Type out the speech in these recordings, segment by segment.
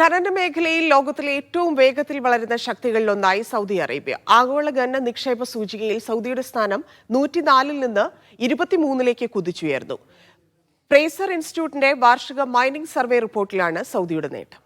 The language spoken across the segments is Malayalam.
ഖനന മേഖലയിൽ ലോകത്തിലെ ഏറ്റവും വേഗത്തിൽ വളരുന്ന ശക്തികളിലൊന്നായി സൗദി അറേബ്യ. ആഗോള ഖനന നിക്ഷേപ സൂചികയിൽ സൗദിയുടെ സ്ഥാനം നൂറ്റിനാലിൽ നിന്ന് ഇരുപത്തിമൂന്നിലേക്ക് കുതിച്ചുയർന്നു. പ്രേസർ ഇൻസ്റ്റിറ്റ്യൂട്ടിന്റെ വാർഷിക മൈനിംഗ് സർവേ റിപ്പോർട്ടിലാണ് സൗദിയുടെ നേട്ടം.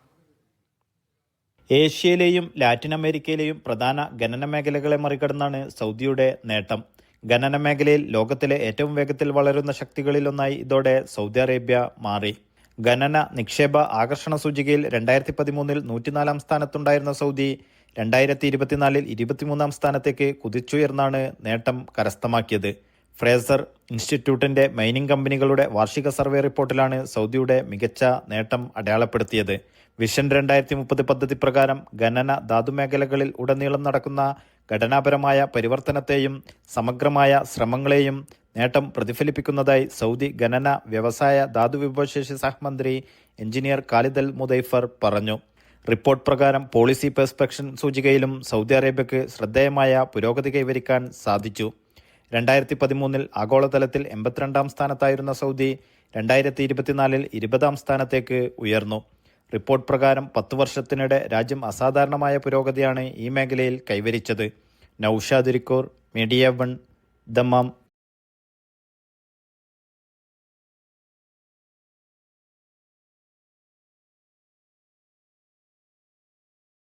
ഏഷ്യയിലെയും ലാറ്റിൻ അമേരിക്കയിലെയും പ്രധാന ഖനന മേഖലകളെ മറികടന്നാണ് സൗദിയുടെ നേട്ടം. ഖനന മേഖലയിൽ ലോകത്തിലെ ഏറ്റവും വേഗത്തിൽ വളരുന്ന ശക്തികളിലൊന്നായി ഇതോടെ സൗദി അറേബ്യ മാറി. ഖനന നിക്ഷേപ ആകർഷണ സൂചികയിൽ രണ്ടായിരത്തി പതിമൂന്നിൽ നൂറ്റിനാലാം സ്ഥാനത്തുണ്ടായിരുന്ന സൗദി രണ്ടായിരത്തി ഇരുപത്തിനാലിൽ ഇരുപത്തിമൂന്നാം സ്ഥാനത്തേക്ക് കുതിച്ചുയർന്നാണ് നേട്ടം കരസ്ഥമാക്കിയത്. ഫ്രേസർ ഇൻസ്റ്റിറ്റ്യൂട്ടിന്റെ മൈനിങ് കമ്പനികളുടെ വാർഷിക സർവേ റിപ്പോർട്ടിലാണ് സൗദിയുടെ മികച്ച നേട്ടം അടയാളപ്പെടുത്തിയത്. വിഷൻ രണ്ടായിരത്തി മുപ്പത് പദ്ധതി പ്രകാരം ഖനന ധാതുമേഖലകളിൽ ഉടനീളം നടക്കുന്ന ഘടനാപരമായ പരിവർത്തനത്തെയും സമഗ്രമായ ശ്രമങ്ങളെയും നേട്ടം പ്രതിഫലിപ്പിക്കുന്നതായി സൗദി ഖനന വ്യവസായ ധാതുവിഭവശേഷി സഹമന്ത്രി എഞ്ചിനീയർ ഖാലിദ് അൽ മുദൈഫർ പറഞ്ഞു. റിപ്പോർട്ട് പ്രകാരം പോളിസി പെർസ്പെക്ഷൻ സൂചികയിലും സൗദി അറേബ്യക്ക് ശ്രദ്ധേയമായ പുരോഗതി കൈവരിക്കാൻ സാധിച്ചു. രണ്ടായിരത്തി പതിമൂന്നിൽ ആഗോളതലത്തിൽ എൺപത്തിരണ്ടാം സ്ഥാനത്തായിരുന്ന സൗദി രണ്ടായിരത്തി ഇരുപത്തിനാലിൽ ഇരുപതാം സ്ഥാനത്തേക്ക് ഉയർന്നു. റിപ്പോർട്ട് പ്രകാരം പത്തു വർഷത്തിനിടെ രാജ്യം അസാധാരണമായ പുരോഗതിയാണ് ഈ മേഖലയിൽ കൈവരിച്ചത്. നൌഷാദിരിക്കൂർ മീഡിയ വൺ ദമാം.